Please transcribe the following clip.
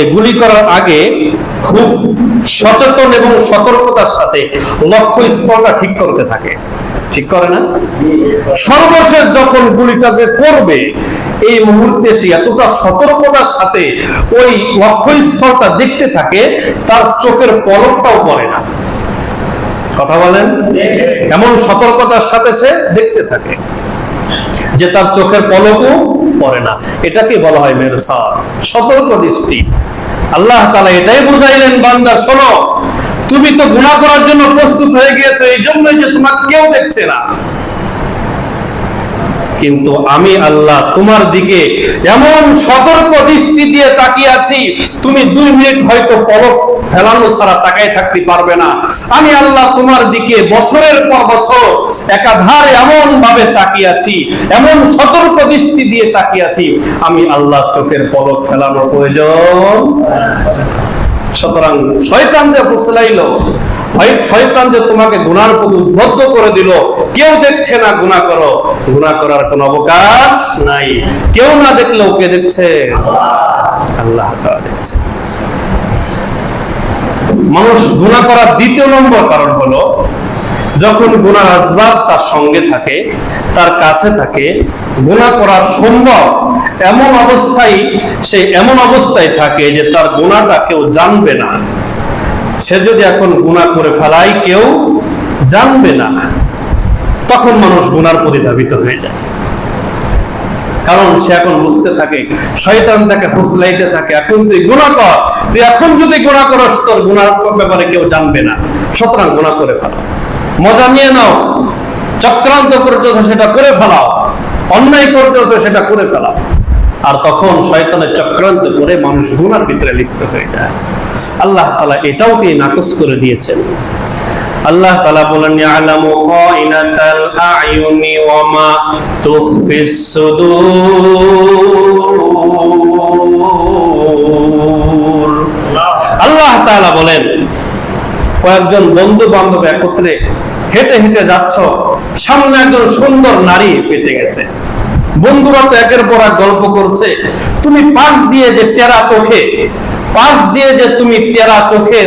গুলি করার আগে খুব সচেতন এবং সতর্কতার সাথে লক্ষ্য স্থলটা ঠিক করতে থাকে। ঠিক করে না? সর্বশেষ যখন গুলিটা যে করবে, এই মুহূর্তে সে এতটা সতর্কতার সাথে ওই লক্ষ্যস্থলটা দেখতে থাকে, তার চোখের পলকটাও পড়ে না। কথা বলেন? এমন সতর্কতার সাথে সে দেখতে থাকে যে তার চোখের পলকও পড়ে না। এটাকে বলা হয় মেরসা। সতর্ক দৃষ্টি। আল্লাহ তালা এটাই বুঝাইলেন, বান্দা, শোনো, তুমি তো গুণা করার জন্য প্রস্তুত হয়ে গিয়েছো, এই জন্যই যে তোমাকে কেউ দেখছে না। কিন্তু আমি আল্লাহ তোমার দিকে এমন সতর্ক দৃষ্টি দিয়ে তাকিয়ে আছি, তুমি দুই মিনিট হয়তো পলক ফেলানো ছাড়া তাকাই থাকতে পারবে না। আমি আল্লাহ তোমার দিকে বছরের পর বছর একাধারে এমন ভাবে তাকিয়ে আছি, এমন সতর্ক দৃষ্টি দিয়ে তাকিয়ে আছি। আমি আল্লাহ চোখের পলক ফেলানোর প্রয়োজন। সুতরাং শয়তান যে ফুসলাইলো শয়তান যে তোমাকে গুনার উদ্বুদ্ধ করে দিল, কেউ দেখছে না গুনাহ করো। গুনাহ করার কোনো অবকাশ নাই। কেউ না দেখলেও কে দেখছে? আল্লাহ তাআলা দেখছে মানুষ গুনাহ করার দ্বিতীয় নম্বর কারণ হলো, যখন গুনার আসবাব তার সঙ্গে থাকে, তার কাছে থাকে, গুনাহ করা সম্ভব এমন অবস্থায়, সে এমন অবস্থায় থাকে যে তার গুনাহটা কেউ জানবে না। সে যদি এখন গুনাহ করে ফেলায় কেউ জানবে না, তখন মানুষ গুনার প্রতি ধাবিত হয়ে যায়। কারণ সে এখন বুঝতে থাকে, শয়তান তাকে ফুসলাইতে থাকে। এখন তুই গুনাহ কর। তুই এখন যদি গুনাহ করস, তোর গুনার ব্যাপারে কেউ জানবে না। সুতরাং গুনাহ করে ফেলো। মজা নিয়ে নাও। চক্রান্ত করতেছ, সেটা করে ফেলাও। অন্যায় করতেছ, সেটা করে ফেলাও। আর তখন শয়তানের চক্রান্ত করে মানুষ গুনার ভিতরে লিপ্ত হয়ে যায়। আল্লাহ তালা এটাও তিনি নাকচ করে দিয়েছেন। আল্লাহ তালা বলেন খাইনাতাল আয়ুনি ওয়া মা তুখফিস সুদূর। আল্লাহ তাআলা বলেন, কয়েকজন বন্ধু বান্ধব একত্রে হেঁটে হেঁটে যাচ্ছ, সামনে একজন সুন্দর নারী বেঁচে গেছে। বন্ধুরা তো একের পর এক গল্প করছে, তুমি পাশ দিয়ে যে টেরা চোখে, পাশ দিয়ে যে তুমি টেরা চোখে